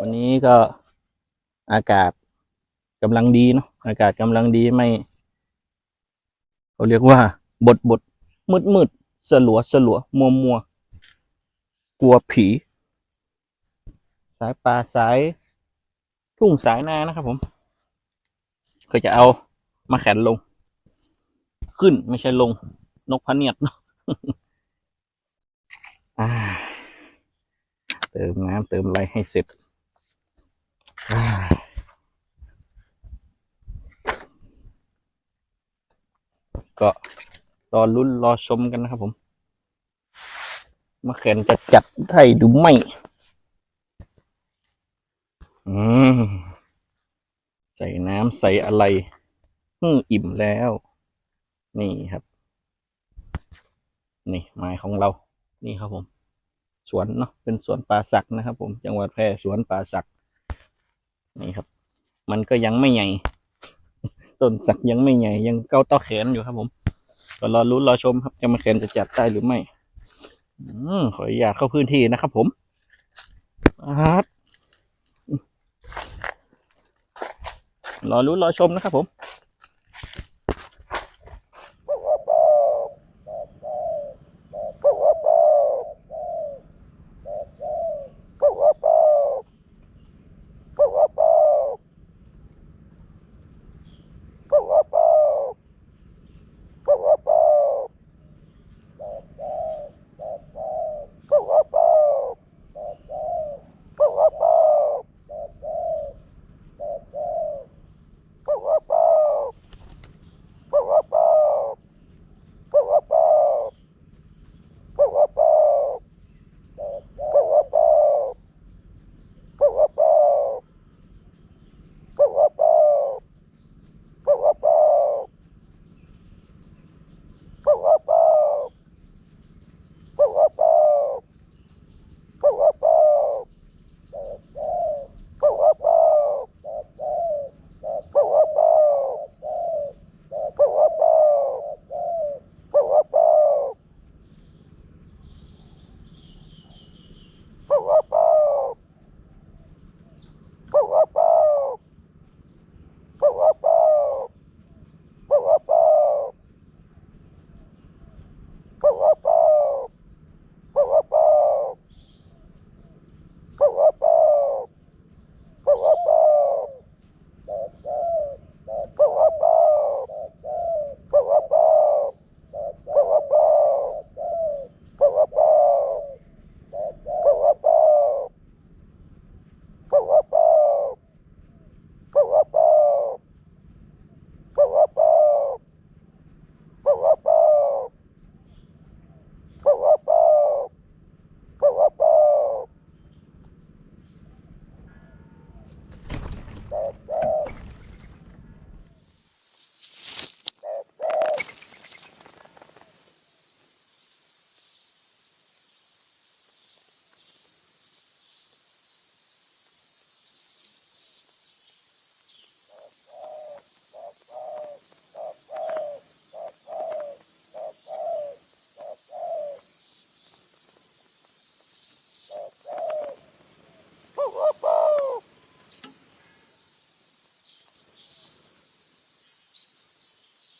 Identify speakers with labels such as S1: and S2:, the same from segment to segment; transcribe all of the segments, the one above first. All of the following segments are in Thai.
S1: วันนี้ก็อากาศกำลังดีเนาะอากาศกำลังดีไม่เขาเรียกว่า บดบดมืดมืดสลัวสลัวมัวมัวกลัวผี สายป่าสาย ทุ่งสายนานะครับผม ก็จะเอามาแขนลง ขึ้นไม่ใช่ลง นกพะเนียดเนาะเติมน้ำเติมอะไรให้เสร็จก็รอลุ้นรอชมกันนะครับผม มาแขนจะจัดได้หรือไม่ อืมใส่น้ำใส่อะไรฮึ่มอิ่มแล้ว นี่ครับ นี่ไม้ของเรา นี่ครับผม สวนเนาะเป็นสวนป่าสักนะครับผมจังหวัดแพร่สวนป่าสักนี่ครับ มันก็ยังไม่ใหญ่ต้นสักยังไม่ใหญ่ยังเก้าต่อแขนอยู่ครับ ผมก็รอรุ้นรอชมครับจะมาแขนจะจัดได้หรือไม่อืมขออนุญาตเข้าพื้นที่นะครับผมอาร์ รอรุ้นรอชมนะครับผม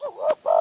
S2: Woohoo!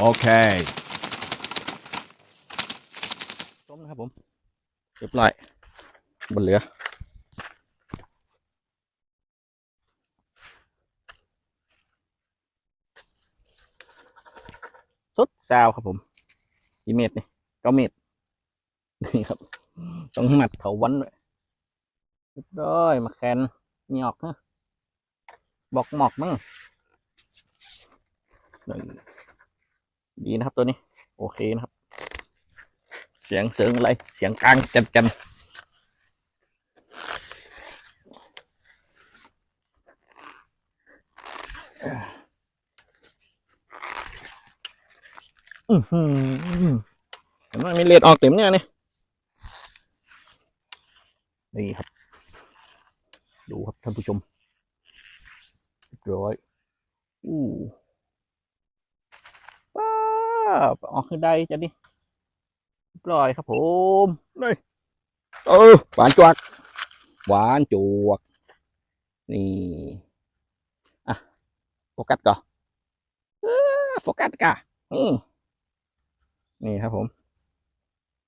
S1: โอเคต้มนะครับผมเรียบร้อยบนเหลือสุดซาวครับผมกี่เม็ดนี่เก้าเม็ดนี่ครับ ต้องหมัดเขาวันด้วยเรียบร้อยมาแคนหยอกนะบอกหมอกมั้งนี่ ดีนะครับตัวนี้ โอเคนะครับ เสียงเสริงอะไร เสียงกลางจันจันอือหือเห็นไหมมีเลือดออกเต็มเนี่ยนี่นี่ครับ ดูครับท่านผู้ชมร้อยอู้ บออกขึ้นได้จะดิเรียบร้อยครับผมนี่เออหวานจวก หวานจวก นี่ อะ โฟกัสก่อนเออโฟกัสก่ะนี่นี่ครับผม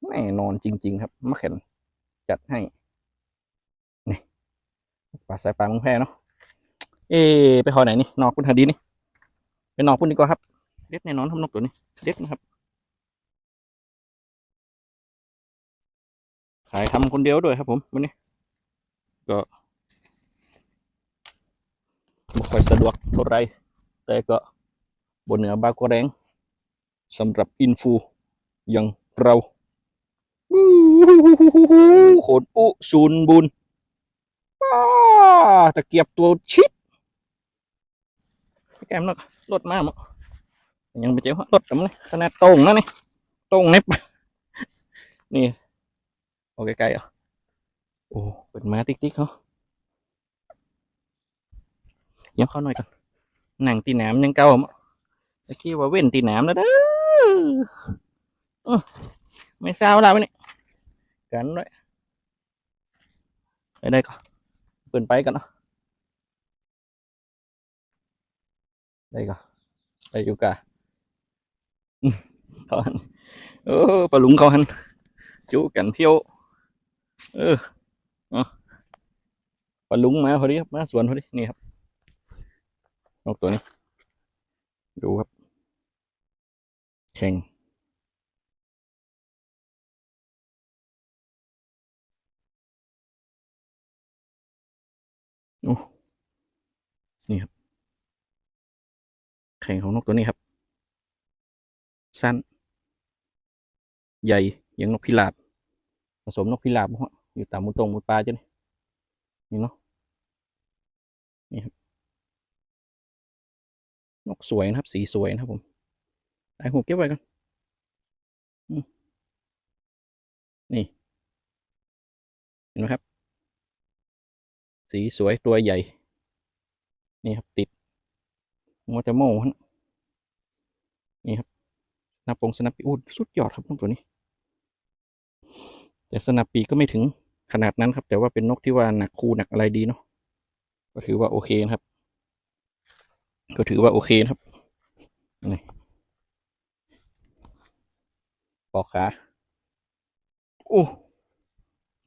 S1: แน่นอนจริง ๆ ครับมะเข็นจัดให้ นี่ปลาสายปลาเมึงแพร่เนาะ เอะไปหอไหนนี่ นอกพุ่นหาดีนี่ ไปนอกพุ่นดีกว่าครับ เด็ดแน่นอนทำนกตัวนี้ เด็ดนะครับ ขายทำคนเดียวด้วยครับ ผมวันนี้ก็ไม่ค่อยสะดวกเท่าไหรแต่ก็บนเหนือบากกว่าแรงสำหรับอินฟูอย่างเราอู้หูโขนปุศูนย์บุญป้าตะเกียบตัวชิดแกมนกรถมาหมด ยังไปเจอรถกับมันขนาดตรงนะนี่ตรงเน็บนี่โอเคไกลอะโอ้เป็นมาติ๊กติ๊กเขาเดี๋ยวเข้าหน่อยก่อนหนังตีนามยังเก่าอะตะกี้ว่าเว้นตีนามแล้วเด้ออื้อไม่เศร้าแล้วนี่กันด้วยไปได้ก่อนเปิดไปกันเนาะได้ก่อนไปอยู่กะอื้อ เขาหันเออปลาหลุงเขาหันจูกันเที่ยวเออเอาปลาลุงมาพอดีครับมาสวนพอดีนี่ครับนกตัวนี้ ดูครับแข่งโอ้นี่ครับแข่งของนกตัวนี้ครับ สั้น ใหญ่อยังนกพิราบ ผสมนกพิราบอยู่ตามมุตรงมุดปลาจ้ะนี่นี่เนาะนี่ครับนกสวยนะครับ สีสวยนะครับผมไอ้หูเก็บไว้กันนี่ เห็นไหมครับ สีสวยตัวใหญ่ นี่ครับติดมัวจะโม่ฮะนี่ครับ นับปงสนับปีอู้สุดยอดครับนกตัวนี้ แต่สนับปีก็ไม่ถึงขนาดนั้นครับ แต่ว่าเป็นนกที่ว่าหนักคูหนักอะไรดีเนาะก็ถือว่าโอเคนะครับ ก็ถือว่าโอเคนะครับนี่ปอกขาโอ้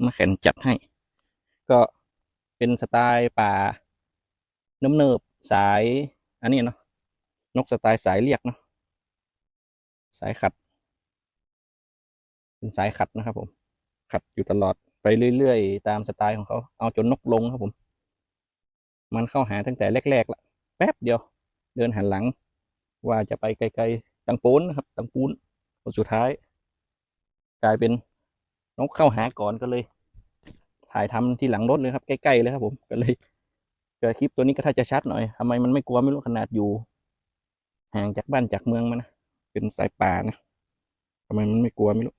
S1: มาแขนจัดให้ ก็เป็นสไตล์ป่าเนิบๆสาย อันนี้เนาะนกสไตล์สายเรียกเนาะ สายขัด เป็นสายขัดนะครับ ผม ขัดอยู่ตลอดไปเรื่อยๆ ตามสไตล์ของเขา เอาจนนกลงครับผม มันเข้าหาตั้งแต่แรกๆละแป๊บเดียว เดินหันหลัง ว่าจะไปไกลๆตังปูนนะครับตังปูนผลสุดท้าย กลายเป็นนกเข้าหาก่อนก็เลย ถ่ายทำที่หลังรถเลยครับใกล้ๆเลยครับผมก็เลยเกิดคลิปตัวนี้ก็ถ้าจะชัดหน่อยทำไมมันไม่กลัวไม่รู้ขนาดอยู่ ห่างจากบ้านจากเมืองมานะ เป็นสายป่านะทำไมมันไม่กลัวไม่รู้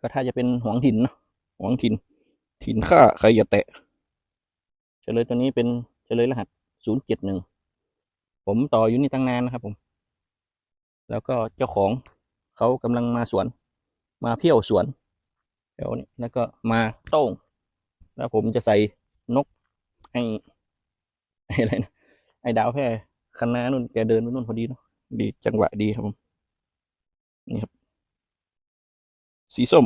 S1: ก็ถ้าจะเป็นหวงถิ่นเนาะหวงถิ่น ถิ่นข้าใครอย่าแตะเฉลยตัวนี้เป็นเฉลยรหัสศูนย์เจ็ดหนึ่งผมต่ออยู่นี่ตั้งนานนะครับผม แล้วก็เจ้าของเขากำลังมาสวน มาเที่ยวสวนแถวนี้แล้วก็มาโต้ง แล้วผมจะใส่นกให้ให้อะไรนะไอ้ดาวแพร่ คณะนู่นแกเดินไปนู่นพอดีเนาะดีจังหวะดีครับผมนี่ครับ สีส้ม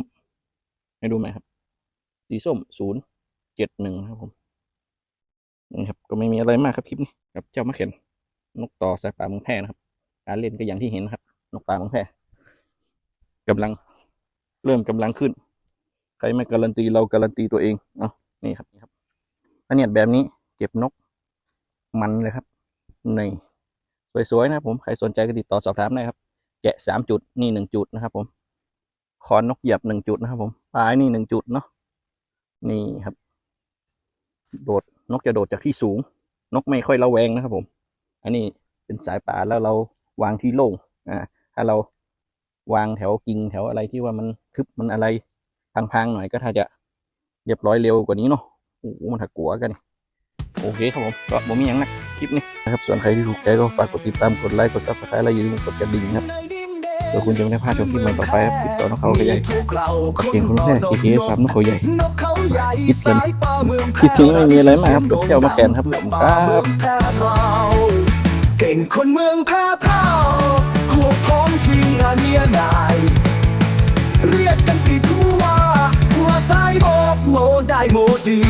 S1: ให้ดูไหมครับ สีส้มศูนย์เจ็ดหนึ่งครับผมนี่ครับ ก็ไม่มีอะไรมากครับคลิปนี้กับเจ้ามะเข็นนกต่อสายป่าเมืองแพร่นะครับ การเล่นก็อย่างที่เห็นครับ นกป่าเมืองแพร่กำลังเริ่มกำลังขึ้น ใครไม่การันตีเราการันตีตัวเองเนาะนี่ครับนี่ครับอันเนี้ยแบบนี้เก็บนกมันเลยครับ นี่สวยๆนะครับผมใครสนใจก็ติดต่อสอบถามได้ครับ แกะสามจุดนี่หนึ่งจุดนะครับ ผมคอนนกเหยียบหนึ่งจุดนะครับ ผมปลายนี่หนึ่งจุดเนาะนี่ครับ โดดนกจะโดดจากที่สูง นกไม่ค่อยระแวงนะครับ ผม อันนี้เป็นสายป่าแล้วเราวางที่โล่งอ่าถ้าเราวางแถวกิ่งแถวอะไรที่ว่ามันทึบมันอะไรพังๆหน่อยก็ถ้าจะเรียบร้อยเร็วกว่านี้เนาะโอ้โหมันถักกัวกันโอเคครับผมก็ผมมีอย่างนัก คลิปนี้นะครับส่วนใครที่ถูกใจก็ฝากกดติดตามกดไลค์กดซับสไครต์และอย่าลืมกดกระดิ่งครับเพื่อคุณจะไม่ได้พลาดชมคลิปใหม่ต่อไปครับติดต่อน้องเขาใหญ่กับเก่งคนแรกเคเคสามน้องเขาใหญ่คิดถึงคิดถึงไม่มีอะไรมาครับเดี๋ยวมาแกนครับผมครับ
S2: เก่งคนเมืองแพ้เพ้าควบพ้องทีมงานเมียนายเรียกกันติดวหัว่สายบอกโมได้โมดี